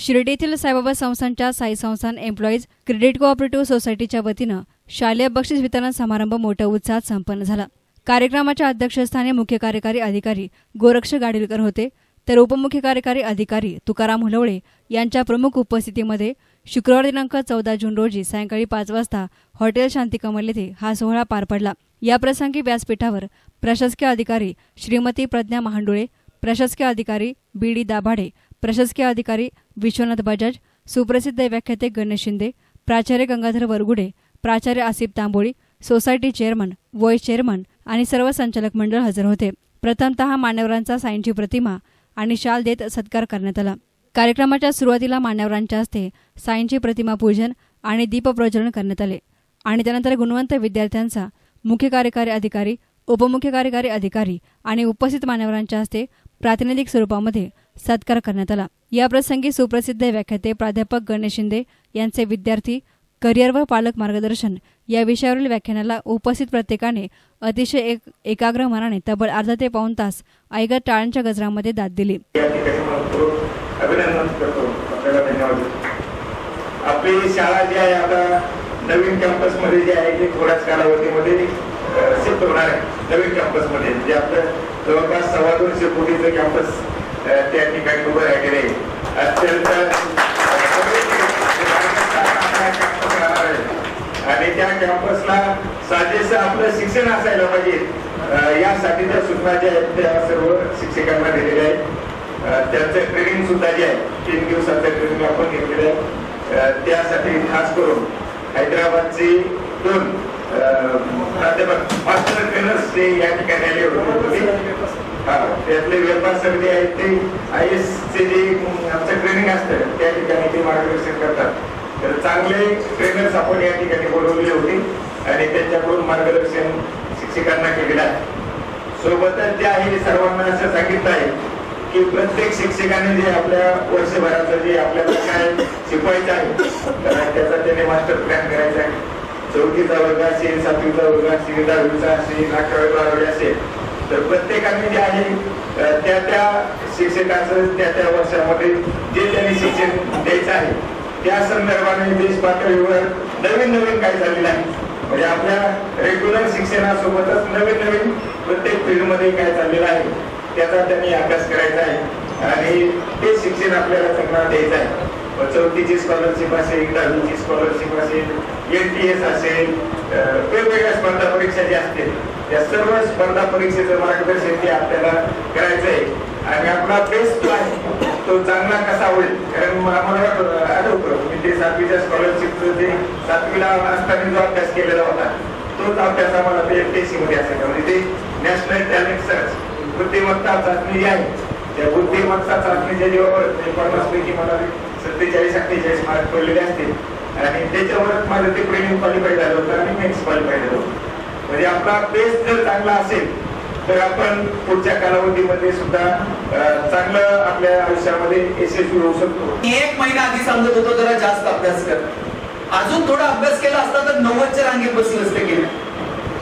शिर्डी येथील साईबाबा संस्थानच्या साई संस्थान एम्प्लॉईज क्रेडिट कोऑपरेटिव्ह सोसायटीच्या वतीनं शालेय बक्षीस वितरण समारंभ मोठ्या उत्साहात संपन्न झाला. कार्यक्रमाच्या अध्यक्षस्थानी मुख्य कार्यकारी अधिकारी गोरक्ष गाडीलकर होते. तर उपमुख्य कार्यकारी अधिकारी तुकाराम हुलवळे यांच्या प्रमुख उपस्थितीमध्ये शुक्रवार दिनांक चौदा जून रोजी सायंकाळी पाच वाजता हॉटेल शांतिकमल येथे हा सोहळा पार पडला. या प्रसंगी व्यासपीठावर प्रशासकीय अधिकारी श्रीमती प्रज्ञा महांडुळे प्रशासकीय अधिकारी बी डी दाभाडे प्रशासकीय अधिकारी विश्वनाथ बजाज सुप्रसिद्ध व्याख्याते गणेश शिंदे प्राचार्य गंगाधर वरगुडे प्राचार्य Asif Tamboli society chairman vice chairman आणि सर्व संचालक मंडळ हजर होते. प्रथमतः मान्यवरांचा साईंची प्रतिमा आणि शाल देत सत्कार करण्यात आला. कार्यक्रमाच्या सुरुवातीला मान्यवरांच्या हस्ते साईंची प्रतिमा पूजन आणि दीपप्रज्वलन करण्यात आले. आणि त्यानंतर गुणवंत विद्यार्थ्यांचा मुख्य कार्यकारी अधिकारी उपमुख्य कार्यकारी अधिकारी आणि उपस्थित मान्यवरांच्या हस्ते प्रातिनिधिक स्वरूपामध्ये सत्कार करण्यात आला. याप्रसंगी सुप्रसिद्ध व्याख्याते प्राध्यापक गणेश शिंदे यांचे विद्यार्थी करिअर व पालक मार्गदर्शन या विषयावरील व्याख्यानाला उपस्थित प्रत्येकाने अतिशय एक एकाग्र मनाने तब्बल अर्धा ते पाऊण तास ऐकत टाळ्यांच्या गजरामध्ये दाद दिली. आपली शाळा जी आहे आता नवीन कॅम्पसमध्ये जी आहे थोड्याच कालावधीमध्ये सिद्ध होणार आहे नवीन कॅम्पसमध्ये म्हणजे जे आपलं जवळपास सव्वा दोनशे कोटीचं कॅम्पस त्या ठिकाणी उभं राहिलेलं आहे. अत्यंत आहे. आणि त्या कॅम्पसला साजेसं आपलं शिक्षण असायला पाहिजे. यासाठी त्या सूचना ज्या आहेत त्या सर्व शिक्षकांना दिलेल्या आहेत. त्यांचं ट्रेनिंग सुद्धा जे आहे तीन दिवसाचं ट्रेनिंग आपण घेतलेलं आहे. त्यासाठी खास करून हैदराबादची दोन प्राध्यापक मास्टर ट्रेनर्स ते या ठिकाणी आले होते. हा, त्यातले व्यापार समिती आहेत ते आय एस चे जे आमचं ट्रेनिंग असतं. त्या ठिकाणी ते मार्गदर्शन करतात. तर चांगले ट्रेनर्स आपण या ठिकाणी बोलवले होते आणि त्यांच्याकडून मार्गदर्शन शिक्षकांना केलेलं आहे. सोबतच जे आहे सर्वांना असं सांगितलं आहे की प्रत्येक शिक्षकाने जे आपल्या वर्षभराचं जे आपल्याला काय शिकवायचं आहे तर त्याचा त्याने मास्टर प्लॅन करायचा आहे. चौथीचा वर्ग असेल सातवीचा वर्ग असेल दहावीचा असेल अकरावी बारावी असेल. तर प्रत्येकाने जे आहे त्या त्या शिक्षकाचं त्या त्या वर्षामध्ये जे त्यांनी शिक्षण द्यायचं आहे त्या संदर्भाने देश पातळीवर नवीन नवीन काय झालेलं आहे? म्हणजे आपल्या रेग्युलर शिक्षणासोबतच नवीन नवीन प्रत्येक फील्डमध्ये काय चाललेलं आहे त्याचा त्यांनी अभ्यास करायचा आहे आणि ते शिक्षण आपल्याला त्यांना द्यायचं आहे. चौथीची स्कॉलरशिप असेल दहावीची स्कॉलरशिप असेल एन टी एस असेल वेगवेगळ्या स्पर्धा परीक्षा ज्या असतील त्या सर्व स्पर्धा परीक्षेचं मार्गदर्शन ते आपल्याला करायचं आहे आणि आपला बेस्ट प्लॅन तो चांगला कसा होईल कारण आम्हाला आठवतो मी ते सातवीच्या स्कॉलरशिपचं जे सातवीला असताना जो अभ्यास केलेला होता तोच अभ्यास आम्हाला ते सी मध्ये असायचा. म्हणजे ते नॅशनल टॅलेंट सर्च बुद्धिमत्ता चाचणी जी आहे त्या बुद्धिमत्ता चाचणीच्या जेव्हा पन्नास पैकी मला सत्तेचाळीस अठ्ठेचाळीस मार्क पडलेले असतील. आणि त्याच्यावरच माझं ते प्रेमिंग क्वालिफाय झालं होतं आणि मेन्स क्वालिफाय झालं होतं. म्हणजे आपला बेस जर चांगला असेल तर आपण पुढच्या कालावधीमध्ये सुद्धा चांगलं आपल्या आयुष्यामध्ये यशस्वी होऊ शकतो. एक महिना आधी सांगत होतो जरा जास्त अभ्यास कर. अजून थोडा अभ्यास केला असता तर नव्वदच्या रांगेत बसले असते गेले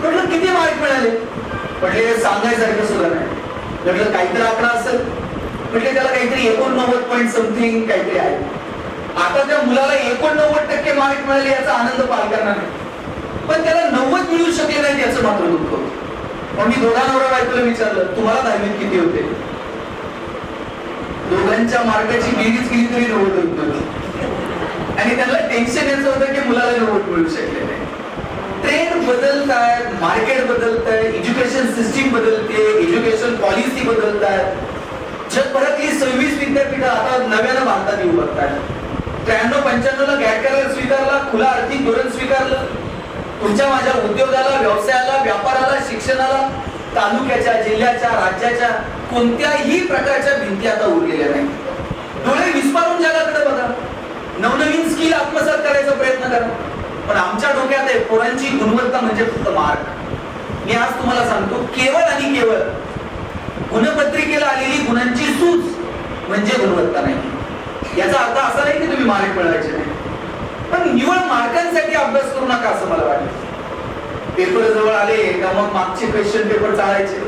म्हटलं किती मार्क मिळाले? म्हटले सांगायसारखं सुद्धा नाही. म्हटलं काहीतरी आकडा असेल. म्हणजे त्याला काहीतरी एकोणनव्वद पॉईंट समथिंग काहीतरी आहे. आता त्या मुलाला एकोणनव्वद टक्के मार्क मिळाले याचा आनंद पालकांना नाही. पण त्याला नव्वद मिळू शकले नाही याचं मात्र दुःख. पण मी दोघा नवरा बायकोला विचारलं तुम्हाला दहावीत किती होते? दोघांच्या मार्गाची बेरीज केली तरी नव्वद होत आणि त्याला टेन्शन याचं होतं की मुलाला नव्वद मिळू शकले नाही. ट्रेंड बदलत मार्केट बदलत आहे एज्युकेशन सिस्टीम बदलते एज्युकेशन पॉलिसी बदलत जगभरातली सव्वीस विद्यापीठं आता नव्यानं भारतात येऊ बघतात त्र्याण्णव पंच्याण्णवला गॅट करार स्वीकारला खुला आर्थिक धोरण स्वीकारलं. तुमच्या माझ्या उद्योगाला व्यवसायाला व्यापाराला शिक्षणाला तालुक्याच्या जिल्ह्याच्या राज्याच्या कोणत्याही प्रकारच्या भिंती आता उरलेल्या नाही डोळे विस्पारून जगाकडे बघा. नवनवीन स्किल आत्मसात करायचा प्रयत्न करा. पण आमच्या डोक्यात आहे पोरांची गुणवत्ता म्हणजे फक्त मार्क. मी आज तुम्हाला सांगतो केवळ आणि केवळ गुणपत्रिकेला आलेली गुणांची सूच म्हणजे गुणवत्ता नाही. याचा अर्थ असा नाही की तुम्ही मार्क मिळवायचे नाही. पण निवड मार्कांसाठी अभ्यास करू नका असं मला वाटतं. पेपर जवळ आले का मग मागचे क्वेश्चन पेपर चालायचे.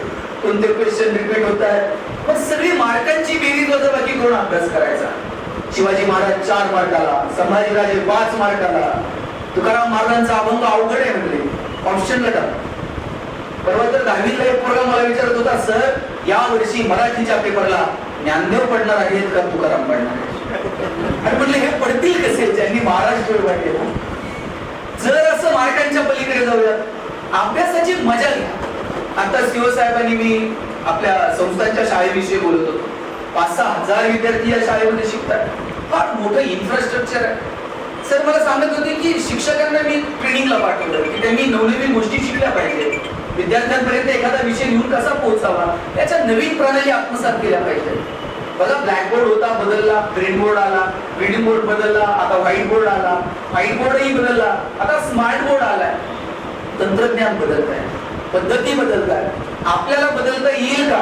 कोणते क्वेश्चन रिपीट होत आहेत? मग सगळी मार्कांची बेरीज वजाबाकी करून अभ्यास करायचा. शिवाजी महाराज चार मार्काला संभाजीराजे पाच मार्काला तुकाराम महाराजांचा अभंग अवघड आहे म्हणजे ऑप्शनला टाक परवा तर दहावीतला एक पोरगा मला विचारत होता सर या वर्षी मराठीच्या पेपरला ज्ञानदेव पडणार आहेत का तुकाराम पडणार आहेत? आणि म्हटलं हे पडतील कसे? ज्यांनी महाराष्ट्र वाटले हो. जर असं मार्कांच्या पलीकडे जाऊया अभ्यासाची मजा घ्या. आता सीओ साहेबांनी मी आपल्या संस्थांच्या शाळेविषयी बोलत होतो. पाच सहा हजार विद्यार्थी या शाळेमध्ये शिकतात. फार मोठं इन्फ्रास्ट्रक्चर आहे. सर मला सांगत होते की शिक्षकांना मी ट्रेनिंगला पाठवलं की त्यांनी नवनवीन गोष्टी शिकल्या पाहिजे विद्यार्थ्यांपर्यंत एखादा विषय घेऊन कसा पोहोचावा? याच्या नवीन प्रणाली आत्मसात केल्या पाहिजे बघा ब्लॅकबोर्ड होता बदलला ग्रीन बोर्ड आला रीडिंग बोर्ड बदलला आता व्हाईट बोर्ड आला. व्हाईट बोर्डही बदलला आता स्मार्ट बोर्ड आलाय. तंत्रज्ञान बदलत आहे पद्धती बदलत आहे आपल्याला बदलता येईल का?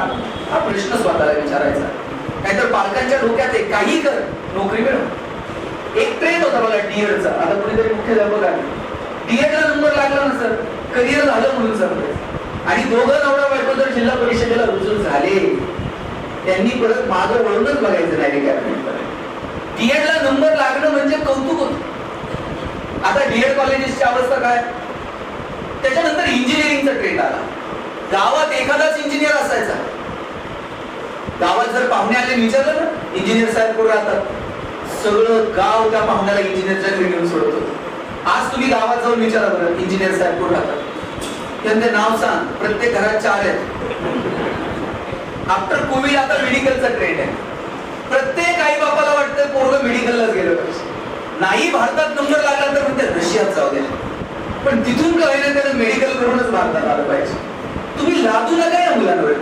हा प्रश्न स्वतःला विचारायचा. नाहीतर पालकांच्या डोक्यात आहे काही कर नोकरी मिळव एक ट्रेन होता बघा डीएडचा आता कुणीतरी मुख्याध्यापक आहे डीएडला नंबर लागला ना सर करिअर झालं म्हणून सांगतो. आणि दोघं नवरा बायको जर जिल्हा परिषदेला रुजू झाले त्यांनी परत मागं वळूनच बघायचं नाही डीएडला नंबर लागणं म्हणजे कौतुक होत. आता डीएड कॉलेजेसची अवस्था काय? त्याच्यानंतर इंजिनिअरिंगचा ट्रेंड आला. गावात एखादाच इंजिनियर असायचा. गावात जर पाहुणे आले विचारलं ना इंजिनियर साहेब कुठे राहतात? सगळं गाव त्या पाहुण्याला इंजिनियरच्या घरी घेऊन सोडत होतं. आज तुम्ही गावात जाऊन विचारा बरं इंजिनियर साहेब कोण राहतात? त्यांचे नाव सांग. प्रत्येक घरात चार आहेत. आफ्टर कोविड आता मेडिकलचा ट्रेंड आहे. प्रत्येक आई बापाला वाटतं पोरग मेडिकललाच गेलं पाहिजे. नाही भारतात नंबर लागला तर म्हणते रशियात जाऊ द्या पण तिथून काय ना त्याला मेडिकल करूनच भारतात आलं पाहिजे. तुम्ही लादू नका या मुलांवर.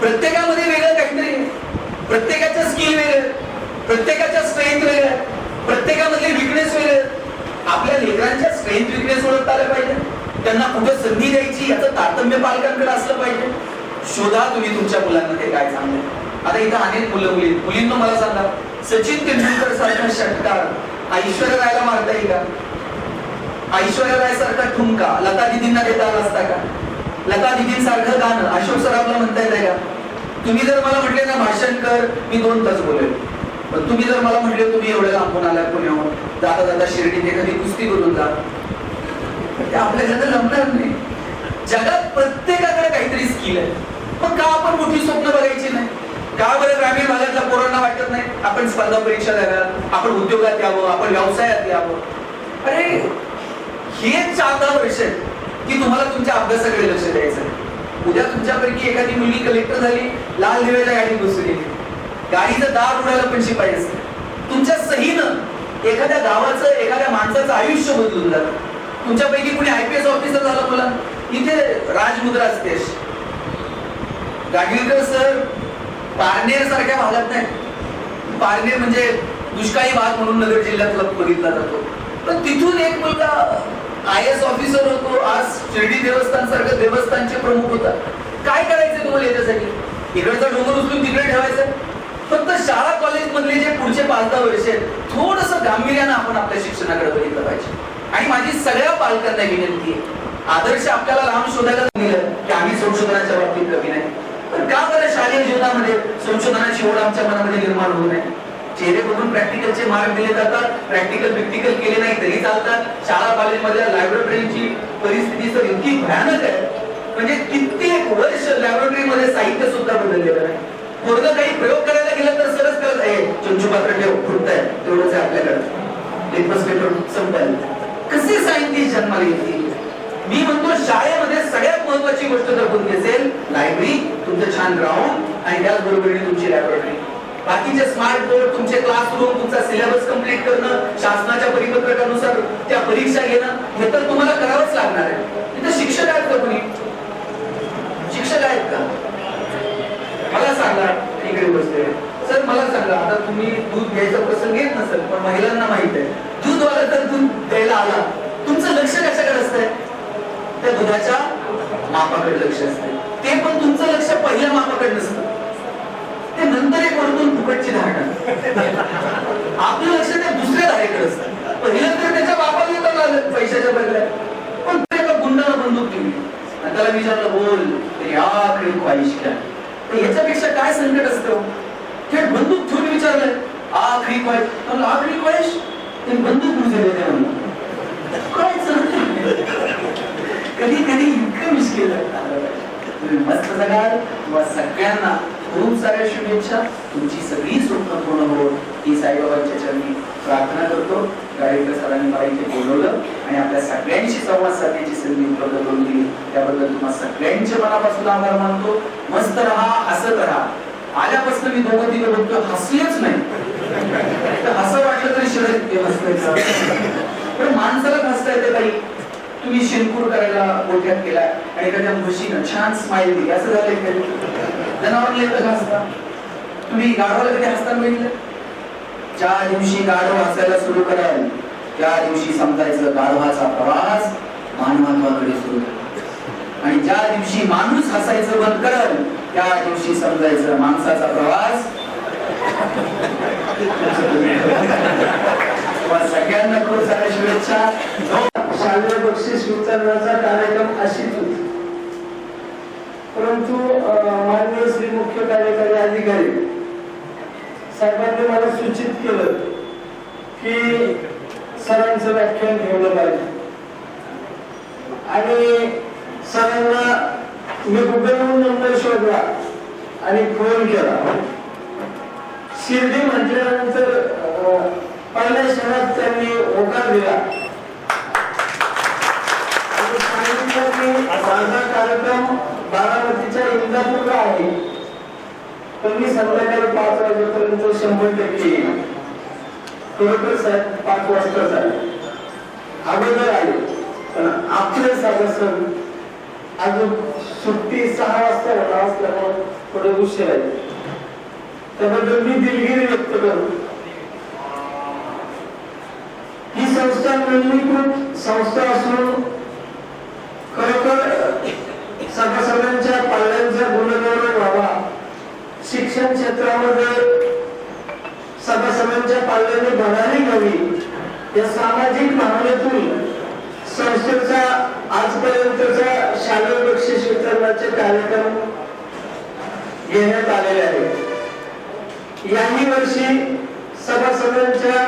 प्रत्येकामध्ये वेगळं काहीतरी आहे. स्किल वेगळं प्रत्येकाच्या स्ट्रेंथ वेगळ्या प्रत्येकामधले विकनेस वेगळे आपल्या लेकरांच्या स्ट्रेंथ विकनेस ओळखता आलं पाहिजे. त्यांना कुठे संधी द्यायची याचं तारतम्य पालकांकडे असलं पाहिजे. शोधा तुम्ही तुमच्या मुलांना ते काय सांगले आता इथं अनेक मुलं मुली मुलींना मला सांगा सचिन तेंडुलकर सारखा षटकार ऐश्वर्या रायला मारता येईल का? ऐश्वर्या राय सारखा ठुमका लता दिदींना देता आला असता का? लता दिदींसारखं गाणं अशोक सराफला म्हणता येते का? तुम्ही जर मला म्हटले ना भाषण कर मी दोन तास बोलेल. पण तुम्ही जर मला म्हटले तुम्ही एवढ्या लांबून आलाय पुण्यावर जाता जाता शिर्डीत एखादी कुस्ती करून जा? ते आपल्या जमणार नाही. जगात प्रत्येकाकडे काहीतरी स्किल आहे. मग का आपण मोठी स्वप्न बघायची नाही? का बरं ग्रामीण भागातल्या पोरांना वाटत नाही आपण स्पर्धा परीक्षा द्याव्यात आपण उद्योगात यावं आपण व्यवसायात यावं? अरे हे चांगला विषय की तुम्हाला तुमच्या अभ्यासाकडे लक्ष द्यायचं आहे. उद्या तुमच्यापैकी एखादी मुलगी कलेक्टर झाली लाल दिव्याच्या गाडी घुसली गाडीचं दार उडायला पण शिपाई असते. तुमच्या सहीनं एखाद्या गावाचं एखाद्या माणसाचं आयुष्य बदलून जातं. तुमच्यापैकी कुणी आयपीएस ऑफिसर झाला बोला इथे राजमुद्रा असते गाडगीळकर सर पारनेर सारख्या भागात नाही. पारनेर म्हणजे दुष्काळी भाग म्हणून नगर जिल्ह्यातला बघितला जातो. पण तिथून एक मुलगा आय एस ऑफिसर होतो. आज शिर्डी देवस्थान सारखं देवस्थानचे प्रमुख होता. काय करायचं तुम्हाला याच्यासाठी? इकडचा डोंगर उचलून तिकडे ठेवायचं? फक्त शाळा कॉलेज मधले जे पुढचे पाच दहा वर्ष आहेत थोडस गांभीर्यानं आपण आपल्या शिक्षणाकडे बघितलं पाहिजे. आणि माझी सगळ्या पालकांना विनंती आहे आदर्श आपल्याला लांब शोधायला दिलं की आम्ही संशोधनाच्या बाबतीत कमी नाही. पण का बरं शालेय जीवनामध्ये संशोधनाची ओढ आमच्या मनामध्ये निर्माण होऊ नये? चेहरे बघून प्रॅक्टिकलचे मार्क दिले जातात प्रॅक्टिकल प्रॅक्टिकल केले नाही तरी चालतात. शाळा कॉलेजमधल्या लायब्ररीची परिस्थिती तर इतकी भयानक आहे. म्हणजे कित्येक वर्ष लॅबोरेटरीमध्ये साहित्य सुद्धा बदललेलं नाही. थोडं काही प्रयोग करायला गेलं तर सरस करत आहे चुंचू पात्र ठेव फुटत आहे. तेवढंच आहे आपल्याकडे. लिटमस पेपर संपल कसे सायंटिस्ट जन्माला येतील? मी म्हणतो शाळेमध्ये सगळ्यात महत्वाची गोष्ट जर कोणती असेल लायब्ररी तुमचं छान ग्राउंड आणि त्याचबरोबरीने तुमची लॅबोरेटरी बाकीचे स्मार्ट बोर्ड तुमचे क्लासरूम तुमचा सिलेबस कंप्लीट करणं शासनाच्या परिपत्रकानुसार त्या परीक्षा घेणं हे तर तुम्हाला करावंच लागणार आहे. तिथं शिक्षक आहेत का कोणी शिक्षक आहेत का मला सांगा इकडे बसले सर मला सांगा आता तुम्ही दूध घ्यायचा प्रसंग येत नसेल पण महिलांना माहीत आहे दूध वाला तर दूध द्यायला आला तुमचं लक्ष कशाकडे असतंय त्या दुधाच्या मापाकडे लक्ष असते ते पण तुमचं लक्ष पहिल्या मापाकडे नसतं ते नंतर एक वरतून फुकटची धारणा आपलं लक्ष त्या दुसऱ्या धारेकडे असतं पहिलं तर त्याच्या बापाला येतं आलं पैशाच्या बदल्यात पण ते एका आणि त्याला विचारलं बोल तरी आखरी ख्वाहिश काय तर याच्यापेक्षा काय संकट असतं? थेट बंदूक ठेवून विचारलं आखरी ख्वाहिश म्हणलं, आखरी ख्वाहिश ते बंदूक रुजले ते म्हणलं काय कधी कधी इतकं मिश्किल तुम्ही मस्त जगाल व सगळ्यांना खूप साऱ्या शुभेच्छा. तुमची सगळी स्वप्न पूर्ण हो ही साईबाबांच्या चरणी प्रार्थना करतो. गाडीकर सरांनी मला इथे बोलवलं आणि आपल्या सगळ्यांशी संवाद साधण्याची संधी उपलब्ध करून दिली त्याबद्दल तुम्हाला सगळ्यांचे मनापासून आभार मानतो. मस्त राहा हसत राहा आल्यापासून मी दोघं तिघं बघतो हसलेच नाही. तर हसं वाटलं तरी शरीर ते पण माणसाला हसता येते काही. तुम्ही शिरकूर करायला मोठ्यात केला आणि एखाद्या म्हशीनं छान स्माईल दिली. असं झालंय एखादी जनावरला येतं हसता? तुम्ही गाढवाला कधी हसताना बघितलं? ज्या दिवशी गाढव हसायला सुरू कराल त्या दिवशी समजायचं गाढवाचा प्रवास मानवात्वाकडे सुरू झाला. ज्या दिवशी माणूस हसायचं बंद करल त्या दिवशी समजायचं माणसाचा प्रवास. सगळ्यांना खूप साऱ्या शुभेच्छा. हो. शालेय बक्षीस वितरणाचा कार्यक्रम अशीच होती. परंतु अं, माननीय श्री मुख्य कार्यकारी अधिकारी साहेबांनी मला सूचित केलं की सरांचं व्याख्यान ठेवलं पाहिजे. आणि सरांना मी गुगलवरून नंबर शोधला आणि फोन केला. शिर्डी म्हटल्यानंतर अं, पहिल्या शहरात त्यांनी होकार दिला. माझा कार्यक्रम बारामतीच्या इंदापूरला आहे. पण मी संध्याकाळी पाच वाजेपर्यंत शंभर टक्के येईल खरोखर साहेब पाच वाजता झाले अगोदर आले. पण आपले सभासद अजून सुट्टी सहा वाजता होणार असल्यामुळे थोडे उशीर आहे. त्याबद्दल मी दिलगिरी व्यक्त करू. ही संस्था नोंदणीकृत संस्था असून खरोखर सभासदांच्या पाल्यांचा गुणगौरव व्हावा. शिक्षण क्षेत्रामध्ये सभासदांच्या पाल्यांनी भरारी घ्यावी. या सामाजिक भावनेतून संस्थेचा आजपर्यंतचा शालेय बक्षीस वितरणाचे कार्यक्रम घेण्यात आलेले आहेत. याही वर्षी सभासदांच्या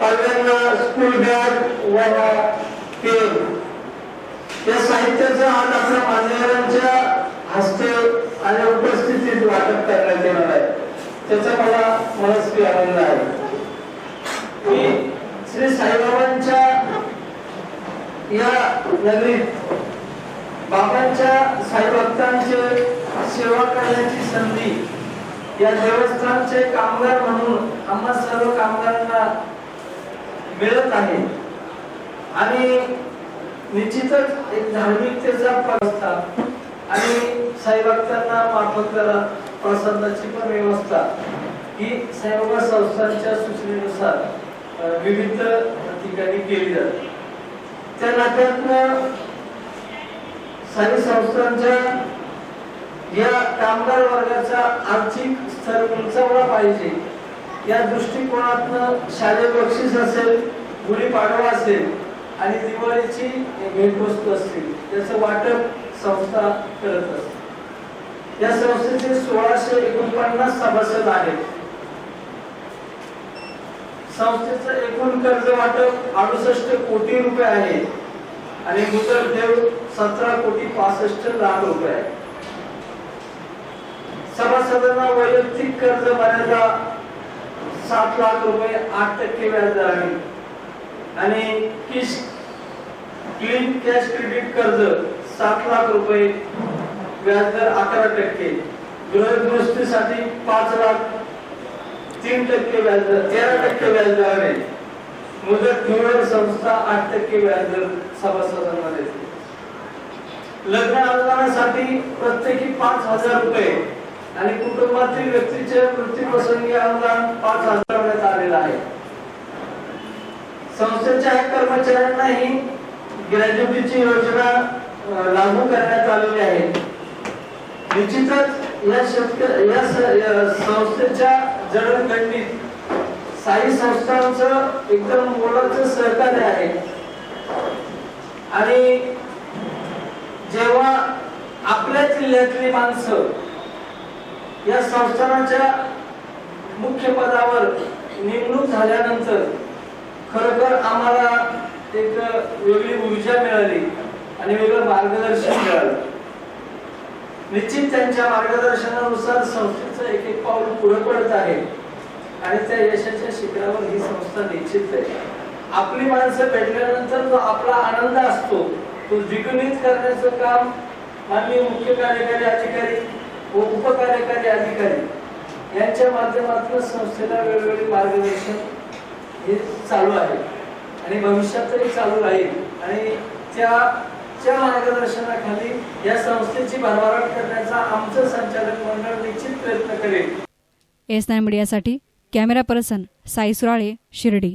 पाल्यांना स्कूल बॅग व पेन या साहित्याचं आज आपल्या मान्यवरांच्या हस्ते आणि उपस्थितीत वाटप करण्यात येणार आहे. त्याचा मला मनस्वी आनंद आहे. मी श्री साईबाबांच्या या नगरीत बाबांच्या साईभक्तांचे सेवा करण्याची संधी या देवस्थानचे कामगार म्हणून आम्हा सर्व कामगारांना मिळत आहे. आणि निश्चितच एक धार्मिकतेचा प्रस्ताव आणि साईभक्तांना मार्फत करा प्रसादाची पण व्यवस्था ही साईबाबा संस्थांच्या सूचनेनुसार विविध ठिकाणी केली जाते. त्या नात्यातनं साई संस्थांच्या या कामगार वर्गाचा आर्थिक स्तर उंचावला पाहिजे. या दृष्टिकोनातनं शालेय बक्षीस असेल गुढीपाडवा असेल आणि दिवाळीची भेटवस्तू असतील त्याचं वाटप संस्था करत असते. या संस्थेचे सोळाशे एकोणपन्नास सभासद आहेत. संस्थेचं एकूण कर्ज वाटप अडुसष्ट कोटी रुपये आहे. आणि मुदत ठेव सतरा कोटी पासष्ट लाख रुपये. आहे सभासदांना वैयक्तिक कर्ज मर्यादा सात लाख रुपये आठ टक्के व्याजदराने आणि किश क्लीन कॅश क्रेडिट कर्ज सात लाख रुपये व्याजदर अकरा टक्के. गृहदृष्टीसाठी पाच लाख तीन टक्के व्याजदर तेरा टक्के व्याजदर आहे. मुदत ठेवीवर संस्था आठ टक्के व्याजदर सभासदांना देते लग्न अनुदानासाठी प्रत्येकी पाच हजार रुपये आणि कुटुंबातील व्यक्तीचे मृत्यूप्रसंगी अनुदान पाच हजार करण्यात आलेलं आहे. संस्थेच्या कर्मचाऱ्यांनाही ग्रॅज्युटीची योजना लागू करण्यात आलेली आहे. निश्चितच या शेतक या संस्थेच्या जडणघडणीत साई संस्थांचं एकदम मोलाचं सहकार्य आहे. आणि जेव्हा आपल्या जिल्ह्यातली माणसं या संस्थानाच्या मुख्य पदावर नेमणूक झाल्यानंतर खरोखर आम्हाला एक वेगळी ऊर्जा मिळाली आणि वेगळं मार्गदर्शन मिळालं. निश्चित त्यांच्या मार्गदर्शनानुसार संस्थेचं एक एक पाऊल पुढे पडत आहे. आणि त्या यशाच्या शिखरावर ही संस्था निश्चित आहे. आपली माणसं भेटल्यानंतर जो आपला आनंद असतो तो द्विगुणित करण्याचं काम माननीय मुख्य कार्यकारी अधिकारी व उपकार्यकारी अधिकारी यांच्या माध्यमातून संस्थेला वेळोवेळी मार्गदर्शन हे चालू आहे. आणि भविष्यातही चालू राहील आणि त्या च्या मार्गदर्शनाखाली या संस्थेची भरभराट करण्याचा आमचं संचालक मंडळ निश्चित प्रयत्न करेल. एस मीडियासाठी कॅमेरा पर्सन साई सुराळे शिर्डी.